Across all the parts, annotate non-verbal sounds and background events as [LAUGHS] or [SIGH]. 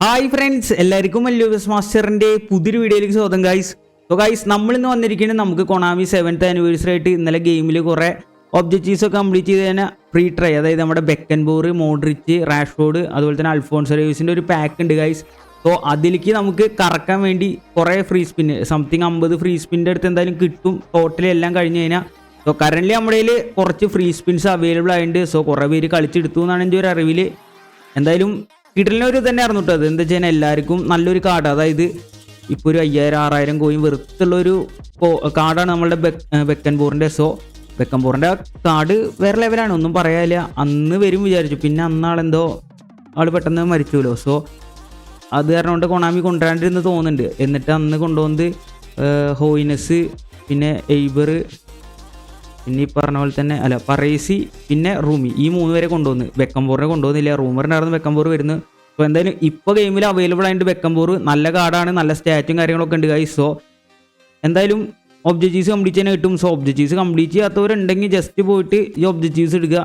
Hi friends എല്ലാവർക്കും മല്ലൂസ് മാസ്റ്ററിന്റെ പുതിയൊരു വീഡിയോയിലേക്ക് സ്വാഗതം ഗൈസ് സോ ഗൈസ് നമ്മളിന്ന് വന്നിരിക്കുന്നത് നമുക്ക് കൊണാമി സെവൻത്ത് ആനിവേഴ്സറി ആയിട്ട് ഇന്നലെ ഗെയിമിൽ കുറേ ഒബ്ജക്റ്റീവ്സ് ഒക്കെ കംപ്ലീറ്റ് ചെയ്ത് തന്നെ ഫ്രീ ട്രൈ അതായത് നമ്മുടെ ബെക്കൻബോർ മോഡ്രിച്ച് റാഷ്ഫോർഡ് അതുപോലെ തന്നെ അൽഫോൺസ് റേവിസിന്റെ ഒരു പാക്ക് ഉണ്ട് ഗൈസ് സോ അതിലേക്ക് നമുക്ക് കറക്കാൻ വേണ്ടി കുറേ ഫ്രീ സ്പിൻ സംതിങ് അമ്പത് ഫ്രീ സ്പിന്റെ അടുത്ത് എന്തായാലും കിട്ടും. ടോട്ടലി എല്ലാം കഴിഞ്ഞ് കഴിഞ്ഞാൽ സോ കറന്റ് നമ്മുടെ കയ്യിൽ കുറച്ച് ഫ്രീ സ്പിൻസ് അവൈലബിൾ ആയിട്ടുണ്ട്. സോ കുറേ പേര് കളിച്ചെടുത്തു എന്നാണ് എന്റെ ഒരു അറിവിൽ എന്തായാലും കിടലിന് ഒരു തന്നെ ആയിരുന്നു കേട്ടോ അത്. എന്താ വെച്ചാൽ എല്ലാവർക്കും നല്ലൊരു കാർഡ് അതായത് ഇപ്പോൾ ഒരു അയ്യായിരം ആറായിരം കോയിൻ വെറുത്തുള്ളൊരു കാർഡാണ് നമ്മളുടെ ബെക് ബെക്കൻബോറിന്റെ സോ ബെക്കൻബോറിന്റെ കാർഡ് വേറെ ലെവലാണ് ഒന്നും പറയാനില്ല. അന്ന് വരും വിചാരിച്ചു. പിന്നെ അന്നാളെന്തോ ആൾ പെട്ടെന്ന് മരിച്ചുല്ലോ. സോ അത് കാരണം കൊണ്ട് കൊണാമി കൊണ്ടുവരാണ്ടിരുന്ന് തോന്നുന്നുണ്ട്. എന്നിട്ട് അന്ന് കൊണ്ടുവന്നത് ഹോയിനസ് പിന്നെ എയ്ബർ പിന്നെ ഈ പറഞ്ഞ പോലെ തന്നെ അല്ല പറേസി പിന്നെ റൂമി. ഈ മൂന്ന് പേരെ കൊണ്ടുവന്ന്. ബെക്കംബോറിനെ കൊണ്ടുവന്നില്ല. റൂമറിനായിരുന്നു ബെക്കംബോർ വരുന്നത് സോ എന്തായാലും ഇപ്പോൾ ഗെയിമിൽ അവൈലബിൾ ആയിട്ട് ബെക്കംബോർ നല്ല കാർഡാണ് നല്ല സ്റ്റാറ്റും കാര്യങ്ങളൊക്കെ ഉണ്ട് ഗൈസ് സോ എന്തായാലും ഒബ്ജക്റ്റീവ്സ് കംപ്ലീറ്റ് ചെയ്യാൻ കിട്ടും. സോ ഒബ്ജക്റ്റീവ്സ് കംപ്ലീറ്റ് ചെയ്യാത്തവരുണ്ടെങ്കിൽ ജസ്റ്റ് പോയിട്ട് ഈ ഒബ്ജക്റ്റീവ്സ് ഇടുക.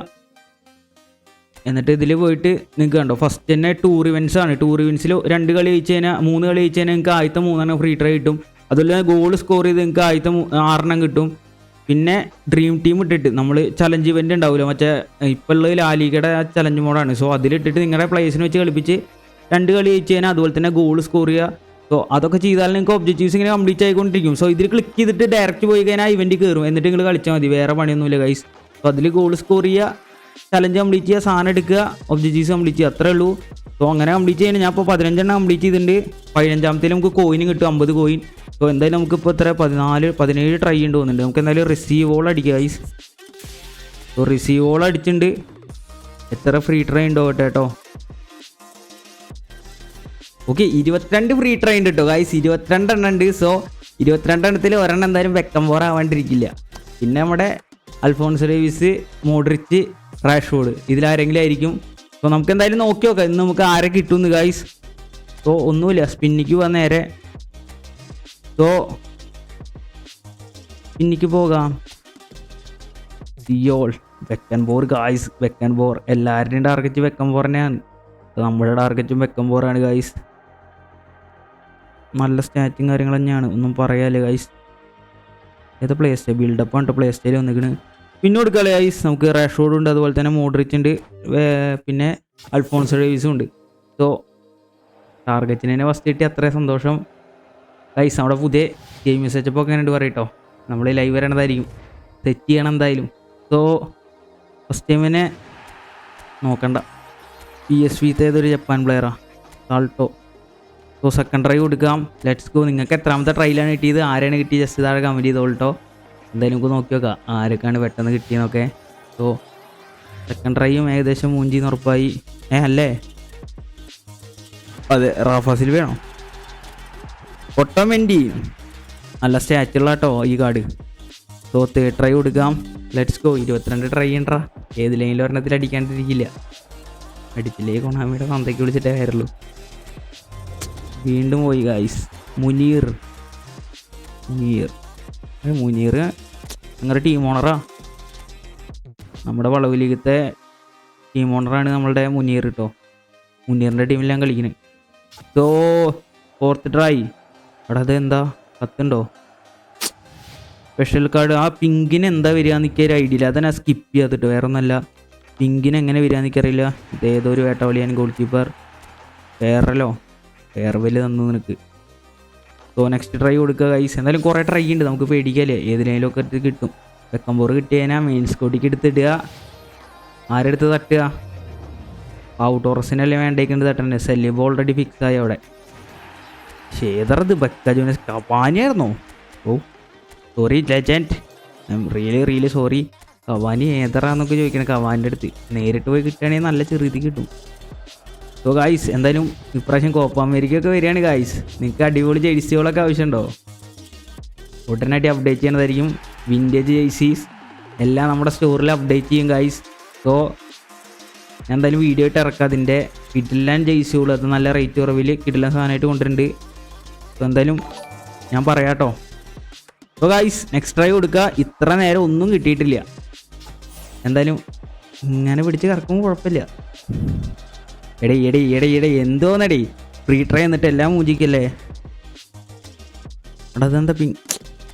എന്നിട്ട് ഇതിൽ പോയിട്ട് നിങ്ങൾക്ക് കണ്ടോ ഫസ്റ്റ് തന്നെ ടൂർ ഇവൻസ് ആണ്. ടൂർ ഇവൻസിൽ രണ്ട് കളി ജയിച്ചു കഴിഞ്ഞാൽ മൂന്ന് കളി ജയിച്ചു കഴിഞ്ഞാൽ നിങ്ങൾക്ക് ആദ്യത്തെ മൂന്നെണ്ണം ഫ്രീ ട്രൈ കിട്ടും. അതുപോലെ തന്നെ ഗോൾ സ്കോർ ചെയ്ത് നിങ്ങൾക്ക് ആദ്യത്തെ ആറെണ്ണം കിട്ടും. പിന്നെ ഡ്രീം ടീം ഇട്ടിട്ട് നമ്മൾ ചലഞ്ച് ഇവന്റ് ഉണ്ടാവില്ല മറ്റേ ഇപ്പോൾ ഉള്ളത് ലാലികയുടെ ചലഞ്ച് മോഡാണ് സോ അതിലിട്ടിട്ട് നിങ്ങളുടെ പ്ലേസിനെ വെച്ച് കളിപ്പിച്ച് രണ്ട് കളി ജയിച്ച് കഴിഞ്ഞാൽ അതുപോലെ തന്നെ ഗോൾ സ്കോർ ചെയ്യുക സോ അതൊക്കെ ചെയ്താൽ നിങ്ങൾക്ക് ഒബ്ജക്റ്റീവ്സ് ഇങ്ങനെ കംപ്ലീറ്റ് ആയിക്കൊണ്ടിരിക്കും. സോ ഇതിൽ ക്ലിക്ക് ചെയ്തിട്ട് ഡയറക്റ്റ് പോയി കഴിഞ്ഞാൽ ഇവന്റ് കയറും എന്നിട്ട് നിങ്ങൾ കളിച്ചാൽ മതി. വേറെ പണിയൊന്നുമില്ല ഗൈസ് സോ അതിൽ ഗോൾ സ്കോർ ചെയ്യുക ചലഞ്ച് കംപ്ലീറ്റ് ചെയ്യുക സാധനം എടുക്കുക ഒബ്ജക്റ്റീവ്സ് കംപ്ലീറ്റ് ചെയ്യുക അത്രേ ഉള്ളൂ. സോ അങ്ങനെ കംപ്ലീറ്റ് ചെയ്യുന്നത് ഞാൻ ഇപ്പോൾ പതിനഞ്ചെണ്ണം കംപ്ലീറ്റ് ചെയ്തിട്ടുണ്ട്. പതിനഞ്ചാമത്തേൽ നമുക്ക് കോയിൻ കിട്ടും അമ്പത് കോയിൻ സോ എന്തായാലും നമുക്കിപ്പോൾ ഇത്ര പതിനാല് പതിനേഴ് ട്രൈ ഉണ്ട് തോന്നുന്നുണ്ട്. നമുക്ക് എന്തായാലും റിസീവ് ഓൾ അടിക്കുക ഗൈസ് സോ റിസീവ് ഓൾ അടിച്ചിട്ടുണ്ട്. എത്ര ഫ്രീ ട്രൈ ഉണ്ടോ കേട്ടോ ഓക്കെ ഇരുപത്തിരണ്ട് ഫ്രീ ട്രൈ ഉണ്ട് കേട്ടോ ഗൈസ് ഇരുപത്തിരണ്ടെണ്ണം ഉണ്ട്. സോ ഇരുപത്തിരണ്ടെണ്ണത്തിൽ ഒരെണ്ണം എന്തായാലും വെക്കം പോറ ആവാണ്ടിരിക്കില്ല. പിന്നെ നമ്മുടെ അൽഫോൺസ് ഡേവിസ് മോഡ്രിച്ച് റാഷ്ഫോർഡ്. ഇതിലാരെങ്കിലും ആയിരിക്കും. അപ്പോൾ നമുക്ക് എന്തായാലും നോക്കി നോക്കാം. ഇന്ന് നമുക്ക് ആരെ കിട്ടുമെന്ന് ഗൈസ് സോ ഒന്നുമില്ല. സ്പിന്നിക്ക് പോകാൻ സോ സ്പിന്നിക്ക് പോകാം. സിയോൾ വെക്കൻ ബോർ ഗായ്സ് വെക്കൻ ബോർ എല്ലാവരുടെയും ടാർഗറ്റ് വെക്കൻ ബോർ തന്നെയാണ്. നമ്മുടെ ടാർഗറ്റും വെക്കൻ ബോറാണ് ഗായ്സ് നല്ല സ്റ്റാറ്റും കാര്യങ്ങൾ തന്നെയാണ്. ഒന്നും പറയാല്ലേ ഗൈസ് ഏത് പ്ലേ സ്റ്റേ ബിൽഡപ്പ് ആണ് പ്ലേ സ്റ്റൈൽ വന്നിക്കണ്. പിന്നെ കൊടുക്കാല്ലേ ഗൈസ് നമുക്ക് റാഷോഡ് ഉണ്ട് അതുപോലെ തന്നെ മോഡ്രിച്ച് ഉണ്ട്. പിന്നെ അൽഫോൺസ് ഡേവിസും ഉണ്ട്. സോ ടാർഗറ്റിനെ ഫസ്റ്റ് കിട്ടി അത്രയും സന്തോഷം. ഗൈസ് നമ്മുടെ പുതിയ ഗെയിം സെറ്റപ്പ് ഒക്കെ ഉണ്ട് പറയട്ടോ നമ്മൾ ലൈവ് വരണതായിരിക്കും. സെറ്റ് ചെയ്യണം എന്തായാലും. സോ ഫസ്റ്റ് ടൈമിനെ നോക്കണ്ട. പി എസ് വിത്തേതൊരു ജപ്പാൻ പ്ലെയറാണ് സാൾട്ടോ സോ സെക്കൻഡ് ട്രൈ കൊടുക്കാം. ലെറ്റ്സ് ഗോ നിങ്ങൾക്ക് എത്രാമത്തെ ട്രൈലാണ് കിട്ടിയത്? ആരാണ് കിട്ടിയത്? ജസ്റ്റ് താഴെ കമന്റ് ചെയ്തോളട്ടോ എന്തായാലും നമുക്ക് നോക്കി നോക്കാം. ആരൊക്കെയാണ് പെട്ടെന്ന് കിട്ടിയെന്നൊക്കെ. സോ സെക്കൻഡ് ട്രൈയും ഏകദേശം മൂഞ്ചിന്ന് ഉറപ്പായി. ഏ അല്ലേ? അതെ റാഫാസിൽ വേണോ ഒട്ടോമെന്റി നല്ല സ്റ്റാച്ചുള്ള കേട്ടോ ഈ കാർഡ് തേർഡ് ട്രൈ കൊടുക്കാം. ലെറ്റ്സ് ഗോ ഇരുപത്തിരണ്ട് ട്രൈ ചെയ്യണ്ടാ ഏതിലെങ്കിലും ഒരെണ്ണത്തിൽ അടിക്കാണ്ടിരിക്കില്ല. അടിച്ചില്ലേ? കൊണാമിയുടെ സന്തയ്ക്ക് വിളിച്ചിട്ടേ കയറുള്ളൂ വീണ്ടും പോയി ഗായ്സ് മുനീർ. മുനീർ. മുനീർ നിങ്ങളുടെ ടീം ഓണറാ നമ്മുടെ വളവ് ലീഗത്തെ ടീം ഓണറാണ് നമ്മളുടെ മുനീർ കേട്ടോ മുനീറിന്റെ ടീമിലാണ് കളിക്കുന്നത് സോ ഫോർത്ത് ട്രൈ അവിടെ അതെന്താ? കത്തുണ്ടോ? സ്പെഷ്യൽ കാർഡ് ആ പിങ്കിന് എന്താ വരിക എന്നൊക്കെ ഒരു ഐഡിയ ഇല്ല. അതെ സ്കിപ്പ് ചെയ്യാത്തിട്ട്. വേറെ ഒന്നല്ല പിങ്കിന് എങ്ങനെ വരിക എന്നറിയില്ല ഇത് ഏതോ ഒരു വേട്ടവളിയാൻ ഗോൾ കീപ്പർ വേറല്ലോ? വേറെ വലിയ തന്നു നിനക്ക്. സോ നെക്സ്റ്റ് ട്രൈ കൊടുക്കുക കൈസ് എന്തായാലും കുറേ ട്രൈ ഉണ്ട്. നമുക്ക് പേടിക്കല്ലേ? ഒക്കെ എടുത്ത് കിട്ടും. വെക്കമ്പോർ കിട്ടിയതിനാ മെയിൻ സ്കോട്ടിക്ക് എടുത്തിടുക. ആരെടുത്ത് തട്ടുക? ഔട്ട് ഓറസിനല്ലേ വേണ്ടേക്കുന്നത്? തട്ടണ്ടേ സെല്ലിബ് ഓൾറെഡി ഫിക്സ് ആയി അവിടെ. ശേതറത് ബക്കാജോനസ് കവാനിയായിരുന്നോ. ഓ sorry legend I'm really really sorry Cavani ഏതറാന്നൊക്കെ ചോദിക്കണം കവാന്റെ അടുത്ത്. നേരിട്ട് പോയി കിട്ടുകയാണെങ്കിൽ നല്ല ചെറുതി കിട്ടും. സോ ഗായ്സ് എന്തായാലും ഇപ്രാവശ്യം കോപ്പ അമേരിക്ക ഒക്കെ വരികയാണ് ഗായ്സ് നിങ്ങൾക്ക് അടിപൊളി ജേഴ്സികളൊക്കെ ആവശ്യമുണ്ടോ? ഉടനടി അപ്ഡേറ്റ് ചെയ്യണതായിരിക്കും. വിന്റേജ് ജേഴ്സീസ് എല്ലാം നമ്മുടെ സ്റ്റോറിൽ അപ്ഡേറ്റ് ചെയ്യും ഗായ്സ് സോ ഞാൻ എന്തായാലും വീഡിയോ ആയിട്ട് ഇറക്കാം. അതിന്റെ കിഡിലാൻ ജേഴ്സികൾ അത് നല്ല റേറ്റ് കുറവിൽ കിഡിലാൻ സാധനമായിട്ട് കൊണ്ടുവരുന്നുണ്ട് സോ എന്തായാലും ഞാൻ പറയാം കേട്ടോ സോ ഗായ്സ് നെക്സ്റ്റ് ട്രൈ കൊടുക്കുക ഇത്ര നേരം ഒന്നും കിട്ടിയിട്ടില്ല. എന്തായാലും ഇങ്ങനെ പിടിച്ച് കറക്കുമ്പോൾ കുഴപ്പമില്ല. എടേ എടേ എടേ എടേ എന്തോന്നടേ? ഫ്രീ ട്രൈ എന്നിട്ട് എല്ലാം മൂജിക്കല്ലേ എടാ അതെന്താ പിങ്ക്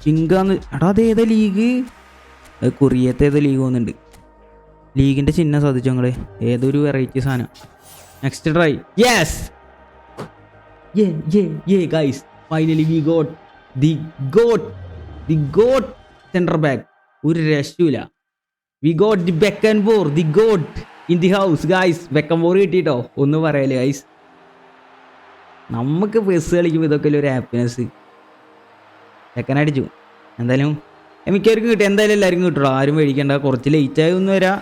പിങ്കാന്ന് എടാ അത് ഏതാ ലീഗ്? അത് കൊറിയത്തെ ഏതോ ലീഗ് പോകുന്നുണ്ട് ലീഗിന്റെ ചിഹ്നം ശ്രദ്ധിച്ചോ ഞങ്ങൾ ഏതൊരു വെറൈറ്റി സാധനം? Next try yes guys finally we got the got the goat centre back ഒരു രക്ഷയില്ല we got the Beckenbauer the goat in the house guys Beckenbauer കിട്ടിയിട്ടോ ഒന്ന് പറയല്ലേ ഗൈസ് നമുക്ക് ബസ് കളിക്കുമ്പോൾ ഇതൊക്കെ ഒരു ഹാപ്പിനെസ് ചെക്കനടിച്ചു എന്തായാലും മിക്കവർക്കും കിട്ടും. എന്തായാലും എല്ലാവർക്കും കിട്ടുള്ളൂ ആരും മേടിക്കേണ്ട കുറച്ച് ലേറ്റായി ഒന്ന് വരാം.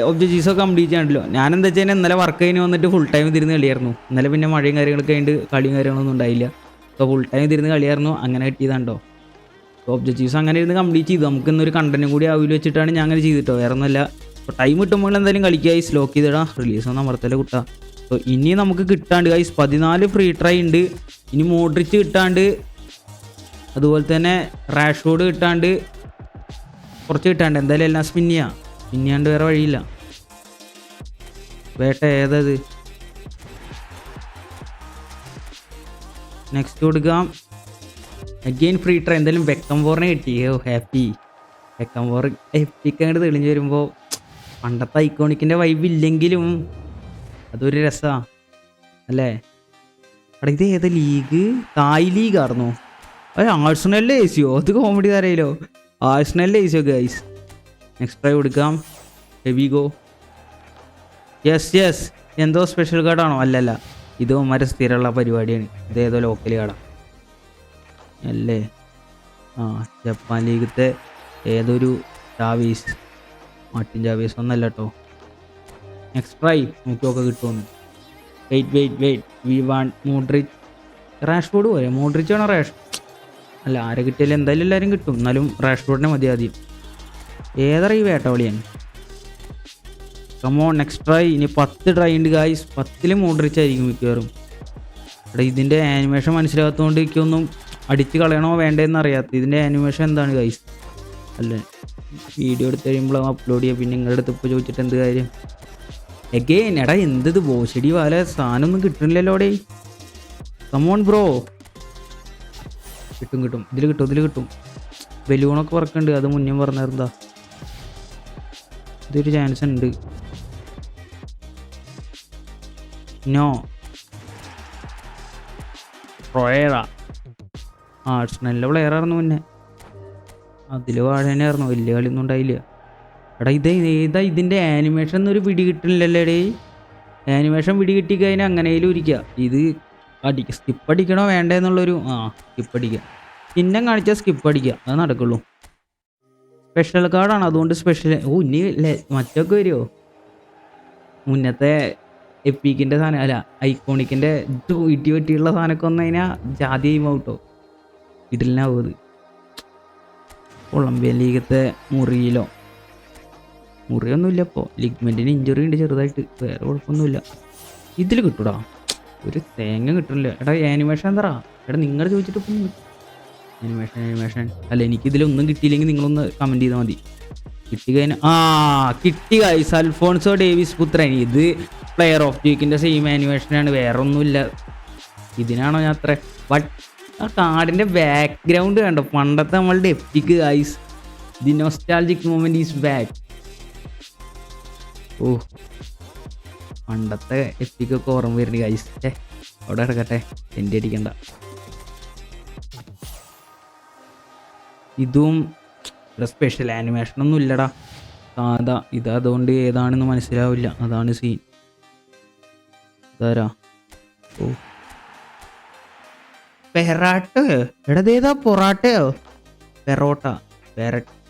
ഒബ്ജക്റ്റീവ്സ് ഒക്കെ കംപ്ലീറ്റ് ചെയ്യാണ്ടല്ലോ ഞാൻ എന്താ വെച്ചാൽ ഇന്നലെ വർക്ക് കഴിഞ്ഞ് വന്നിട്ട് ഫുൾ ടൈം തിരുന്ന് കളിയായിരുന്നു. ഇന്നലെ പിന്നെ മഴയും കാര്യങ്ങളൊക്കെ ആയിട്ട് കളിയും കാര്യങ്ങളൊന്നും ഉണ്ടായില്ല. അപ്പോൾ ഫുൾ ടൈം തിരുന്ന് കളിയായിരുന്നു. അങ്ങനെ കിട്ടിയതാണ്ടോ? ഒബ്ജക്റ്റീവ്സ് അങ്ങനെ ഇരുന്ന് കംപ്ലീറ്റ് ചെയ്തു. നമുക്ക് ഇന്നൊരു കണ്ടന്റും കൂടി ആവില്ല വെച്ചിട്ടാണ് ഞാൻ അങ്ങനെ ചെയ്തിട്ടോ. വേറെ ഒന്നുമല്ല അപ്പോൾ ടൈം കിട്ടുമ്പോൾ എന്തായാലും കളിക്കായി സ്ലോക്ക് ചെയ്തിടാം. റിലീസ് ഒന്നും അമർത്തല കുട്ടാ. അപ്പോൾ ഇനി നമുക്ക് കിട്ടാണ്ട് ഗൈസ് പതിനാല് ഫ്രീ ട്രൈ ഉണ്ട്. ഇനി മോഡ്രിച്ച് കിട്ടാണ്ട് അതുപോലെ തന്നെ റാഷ്ഫോർഡ് കിട്ടാണ്ട് കുറച്ച് കിട്ടാണ്ട്. എന്തായാലും എല്ലാം സ്പിൻ ചെയ്യാം. സ്പിൻ ചെയ്യാണ്ട് വേറെ വഴിയില്ല. വേട്ട ഏതത്? നെക്സ്റ്റ് കൊടുക്കാം. അഗെയിൻ ഫ്രീ ട്രൈ എന്തായാലും വെക്കം പോറിനെ കിട്ടി. ഓ ഹാപ്പി വെക്കം വെക്കംബോർ എപ്പിക്ക് അങ്ങോട്ട് തെളിഞ്ഞു വരുമ്പോൾ പണ്ടത്തെ ഐക്കോണിക്കിന്റെ വൈബ് ഇല്ലെങ്കിലും അതൊരു രസമാണ് അല്ലേ? അവിടെ ഇത് ഏത് ലീഗ്? തായ് ലീഗ് ആയിരുന്നു അത് ആഴ്സണലിലെ എ സിയോ അത് കോമഡി തരയിലോ ആഴ്സണലിലെ എ സിയോ ഗൈസ് നെക്സ്റ്റ് ട്രൈ കൊടുക്കാം. ഹെവി ഗോ യെസ് യെസ് എന്തോ സ്പെഷ്യൽ കാർഡാണോ അല്ലല്ല ഇത് ഒമാരെ സ്ഥിരമുള്ള പരിപാടിയാണ്. ഇത് ഏതോ ലോക്കൽ കാർഡാണ് അല്ലേ? ആ ജപ്പാൻ ലീഗത്തെ ഏതൊരു ചാവീസ് മാർട്ടിൻ ചാവീസ് ഒന്നല്ല കേട്ടോ നെക്സ്റ്റ് ട്രൈ നോക്കിയൊക്കെ കിട്ടുമെന്ന് wait wait wait we want Modric Rashford Modric ആണോ റാഷ് അല്ല ആരെ കിട്ടിയാലും എന്തായാലും എല്ലാവരും കിട്ടും. എന്നാലും റാഷ്ഫോർഡിനെ മതി ആദ്യം. ഏതറ ഈ വേട്ടവളിയൻ കമോൺ നെക്സ്റ്റ് ട്രൈ ഇനി പത്ത് ട്രൈ ഉണ്ട് ഗായ്സ് മോഡ്രിച്ച് ആയിരിക്കും മിക്കവാറും. എടാ ഇതിന്റെ ആനിമേഷൻ മനസ്സിലാകാത്തതുകൊണ്ട് എനിക്കൊന്നും അടിച്ച് കളയണോ വേണ്ടതെന്ന് അറിയാത്ത ഇതിന്റെ ആനിമേഷൻ എന്താണ് ഗൈസ് അല്ല വീഡിയോ എടുത്ത് കഴിയുമ്പോൾ അപ്ലോഡ് ചെയ്യുക പിന്നെ നിങ്ങളുടെ അടുത്ത് ഇപ്പോൾ ചോദിച്ചിട്ട് എന്ത് കാര്യം? എഗെയിൻ എടാ എന്തത് ബോഷടി പോലെ സാധനമൊന്നും കിട്ടുന്നില്ലല്ലോ അവിടെ കമോൺ ബ്രോ കിട്ടും കിട്ടും. ഇതിൽ കിട്ടും ഇതിൽ കിട്ടും. ബലൂണൊക്കെ വർക്കുണ്ട് അത് മുന്നേ പറഞ്ഞിരുന്നാ ഇതൊരു ചാൻസ് ഉണ്ട്. നോ റോയറ ആർട്സ്നല്ല പ്ലെയർ ആയിരുന്നു മുന്നേ. അതിൽ വാഴനായിരുന്നു വലിയ കളിയൊന്നും ഉണ്ടായില്ല. എടാ ഇത് ഏതാ ഇതിന്റെ ആനിമേഷൻ എന്നൊരു പിടി കിട്ടുന്നില്ലല്ലേ ഡേ ആനിമേഷൻ പിടി കിട്ടിക്കഴിഞ്ഞാൽ അങ്ങനെയും ഇരിക്കുക ഇത് അടിക്കുക സ്കിപ്പ് അടിക്കണോ വേണ്ടേ എന്നുള്ളൊരു ആ സ്കിപ്പ് അടിക്കുക ചിഹ്നം കാണിച്ചാൽ സ്കിപ്പ് അടിക്കുക അത് നടക്കുള്ളൂ. സ്പെഷ്യൽ കാർഡാണ് അതുകൊണ്ട് സ്പെഷ്യൽ ഓ ഇനി മറ്റൊക്കെ വരുമോ മുന്നത്തെ എപ്പിക്കിന്റെ സാധനം അല്ല ഐക്കോണിക്കിന്റെ ഇടി പറ്റിയുള്ള സാധനമൊക്കെ വന്നു കഴിഞ്ഞാൽ ജാതി ചെയ്യുമ്പോൾ കേട്ടോ ഇടലിനാവും അത് കൊളംബിയൻ ലീഗത്തെ മുറിയിലോ. മുറിയൊന്നുമില്ല ഇപ്പോൾ ലിഗ്മെന്റിന് ഇഞ്ചുറി ഉണ്ട് ചെറുതായിട്ട്. വേറെ കുഴപ്പമൊന്നുമില്ല. ഇതിൽ കിട്ടൂടാ. ഒരു തേങ്ങ കിട്ടില്ല എടാ ആനിമേഷൻ എന്താ എടാ നിങ്ങൾ ചോദിച്ചിട്ട് ഇപ്പം ആനിമേഷൻ അനിമേഷൻ അല്ല എനിക്ക് ഇതിലൊന്നും കിട്ടിയില്ലെങ്കിൽ നിങ്ങളൊന്ന് കമന്റ് ചെയ്താൽ മതി. കിട്ടി കഴിഞ്ഞാൽ ആ കിട്ടി ഗൈസ് അൽഫോൺസോ ഡേവിസ് പുത്രൻ. ഇത് പ്ലെയർ ഓഫ് വീക്കിന്റെ സെയിം ആനിമേഷനാണ് വേറെ ഒന്നുമില്ല ഇതിനാണോ ഞാൻ അത്ര ബട്ട് ആ കാർഡിന്റെ ബാക്ക്ഗ്രൗണ്ട് കണ്ടോ? പണ്ടത്തെ നമ്മളുടെ epic guys the nostalgic moment is back oh പണ്ടത്തെ എപ്പിക്കൊക്കെ ഓർമ്മ വരുന്നുണ്ട് ഗൈസ് അവിടെ കിടക്കട്ടെ. എന്റെ അടിക്കണ്ട. ഇതും സ്പെഷ്യൽ ആനിമേഷൻ ഒന്നും ഇല്ലടാ. സാധാ ഇത് അതുകൊണ്ട് ഏതാണെന്ന് മനസ്സിലാവില്ല. അതാണ് സീൻ ഇതാരാ? ഓ. പെറാട്ട്? എടതേതാ പൊറാട്ടയോ പെറോട്ട? പെരട്ട്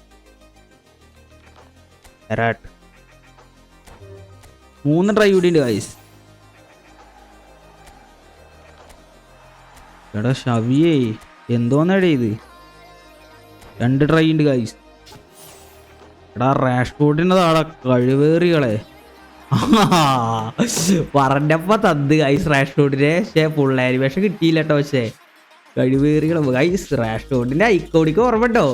പെറാട്ട്. മൂന്ന് ട്രൈ കൂടിയുണ്ട് ഗൈസ് എടാ ഷവിയേ. എന്തോന്നടേ ഇത്? രണ്ട് ട്രൈ ഉണ്ട് ഗൈസ് എടാ റാഷ് ബോർഡിന്റെ താടാ കഴിവേറികളെ. [LAUGHS] പറഞ്ഞപ്പോ തന്ന് ഗൈസ് റാഷ് ബോർഡിനെ പക്ഷേ പിള്ളേര് പക്ഷെ കിട്ടിയില്ല കേട്ടോ പക്ഷേ. കഴിവേറികളെ ഗൈസ് റാഷ് ബോർഡിന്റെ ഐക്കോണിക്ക് ഓർമ്മട്ടോ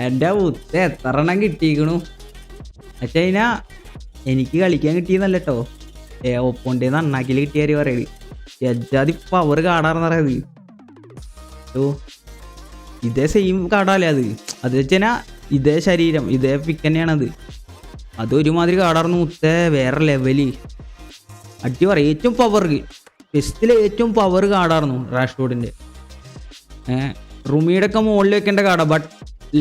എന്റെ മുത്ത എത്ര എണ്ണം കിട്ടിയിരിക്കണു? പക്ഷെ അതിനാ എനിക്ക് കളിക്കാൻ കിട്ടിയെന്നല്ല കേട്ടോ ഏ ഒപ്പോണ്ടേന്ന് അണ്ണാക്കിൽ കിട്ടിയാര് പറയുന്നത് എജാതി പവർ കാടാറെന്ന് പറയുന്നത് ഓ ഇതേ സെയിം കാടാല്ലേ അത്? അത് വെച്ചാൽ ഇതേ ശരീരം ഇതേ പിക്ക് തന്നെയാണത്. അത് ഒരുമാതിരി കാടാർന്ന് മുത്തേ വേറെ ലെവൽ പറയും ഏറ്റവും പവർ ടെസ്റ്റിലെ ഏറ്റവും പവർ കാടായിരുന്നു റാഷ്ഫോർഡിന്റെ റുമിയുടെ ഒക്കെ മുകളിൽ വെക്കേണ്ട കാടാ. ബട്ട്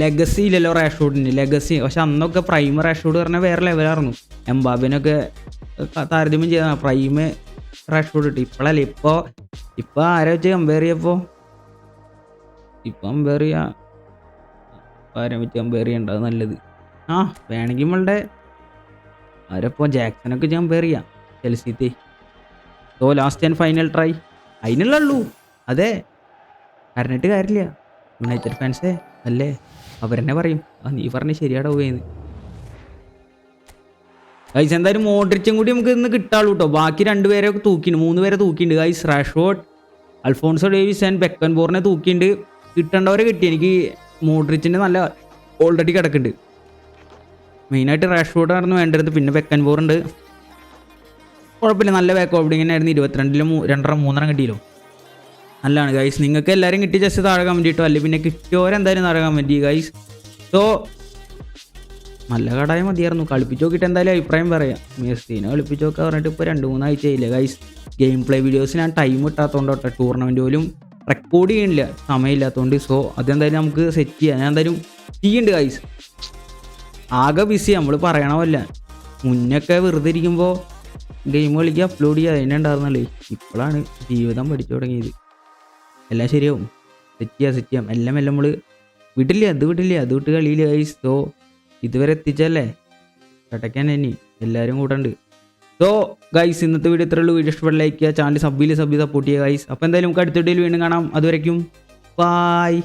ലെഗസി ഇല്ലല്ലോ റാഷ്ഫോർഡിന് ലെഗസി പക്ഷെ അന്നൊക്കെ പ്രൈം റാഷ്ഫോർഡ് പറഞ്ഞാൽ വേറെ ലെവലായിരുന്നു എംബാബിനൊക്കെ താരതമ്യം ചെയ്ത പ്രൈം റാഷ്ഫോർഡ് കിട്ടി. ഇപ്പോഴല്ലേ ഇപ്പോൾ ഇപ്പോൾ ആരെ വെച്ച് കമ്പയർ ചെയ്യപ്പോൾ ഇപ്പം? കമ്പയർ ആരെ വെച്ച് കമ്പയർ ചെയ്യണ്ട അത് നല്ലത്. ആ വേണമെങ്കിൽ നമ്മളുടെ അവരപ്പോൾ ജാക്സനൊക്കെ കമ്പയർ ചെയ്യാം ചെൽസിത്തെ. So last and final try അതിനുള്ളൂ അതെ. കരഞ്ഞിട്ട് കാര്യമില്ല യുണൈറ്റഡ് ഫാൻസേ അല്ലേ? അവരെന്നെ പറയും. ആ നീ പറഞ്ഞ് ശരിയാടാ പോയെന്ന് ഗൈസ് എന്തായാലും മോഡ്രിച്ചും കൂടി നമുക്ക് ഇന്ന് കിട്ടാളൂ കേട്ടോ ബാക്കി രണ്ടുപേരെ തൂക്കിയിട്ടുണ്ട് മൂന്ന് പേരെ തൂക്കിയിട്ടുണ്ട് guys Rashford Alphonso Davies and beacon ബോറിനെ തൂക്കിയിട്ടുണ്ട് കിട്ടേണ്ടവരെ കിട്ടി. എനിക്ക് മോഡ്രിച്ചിന്റെ നല്ല ഓൾറെഡി കിടക്കുന്നുണ്ട്. മെയിനായിട്ട് റാഷ്ഫോർഡ് ആയിരുന്നു വേണ്ടത് പിന്നെ വെക്കൻ ബോറുണ്ട് കുഴപ്പമില്ല നല്ല ബാക്ക് ഓപ്പണിങ്ങനെ ആയിരുന്നു ഇരുപത്തിരണ്ടിലും രണ്ടര മൂന്നര കിട്ടിയല്ലോ. നല്ലതാണ് ഗൈസ് നിങ്ങൾക്ക് എല്ലാവരും കിട്ടി ജസ്റ്റ് താഴെ കമന്റ് അല്ലെങ്കിൽ പിന്നെ കിട്ടിയവരെന്തായാലും താഴെ കമന്റ് ചെയ്യുക ഗൈസ് സോ നല്ല കടായ മതിയായിരുന്നു. കളിപ്പിച്ച് നോക്കിയിട്ട് എന്തായാലും അഭിപ്രായം പറയാം. മെസ്സിനെ കളിപ്പിച്ച് നോക്കുക പറഞ്ഞിട്ട് ഇപ്പോൾ രണ്ട് മൂന്നാഴ്ച ആയില്ലേ ഗൈസ് ഗെയിം പ്ലേ വീഡിയോസ് ഞാൻ ടൈം കിട്ടാത്തതുകൊണ്ട് കേട്ടോ ടൂർണമെന്റ് പോലും റെക്കോർഡ് ചെയ്യണില്ല. സമയമില്ലാത്തതുകൊണ്ട് സോ അതെന്തായാലും നമുക്ക് സെറ്റ് ചെയ്യാം. ഞാൻ എന്തായാലും ചെയ്യുന്നുണ്ട് ഗൈസ് ആകെ ബിസി നമ്മൾ പറയണമല്ല മുന്നൊക്കെ വെറുതെ ഇരിക്കുമ്പോൾ ഗെയിം കളിക്കുക അപ്ലോഡ് ചെയ്യുക അതിനെ ഉണ്ടായിരുന്നല്ലേ ഇപ്പോഴാണ് ജീവിതം പഠിച്ചു തുടങ്ങിയത്. എല്ലാം ശരിയാവും. സെറ്റ് ചെയ്യാം സെറ്റ് ചെയ്യാം. എല്ലാം എല്ലാം നമ്മൾ വിടില്ല? അത് വിടില്ല? അത് വിട്ട് കളിയില്ല ഗൈസ് സോ ഇതുവരെ എത്തിച്ചല്ലേ കട്ടക്കാൻ തന്നെ എല്ലാവരും കൂടെ ഉണ്ട് സോ ഗൈസ് ഇന്നത്തെ വീഡിയോ ഇത്രയുള്ളൂ വീഡിയോ ഇഷ്ടപ്പെട്ട ലൈക്ക് ചെയ്യുക. ചാനൽ സബ്ബിൽ സബ്ബി സപ്പോർട്ട് ചെയ്യുക ഗൈസ് അപ്പോൾ എന്തായാലും നമുക്ക് അടുത്ത വീഡിയോയിൽ വീണ്ടും കാണാം. അതുവരയ്ക്കും ബായ്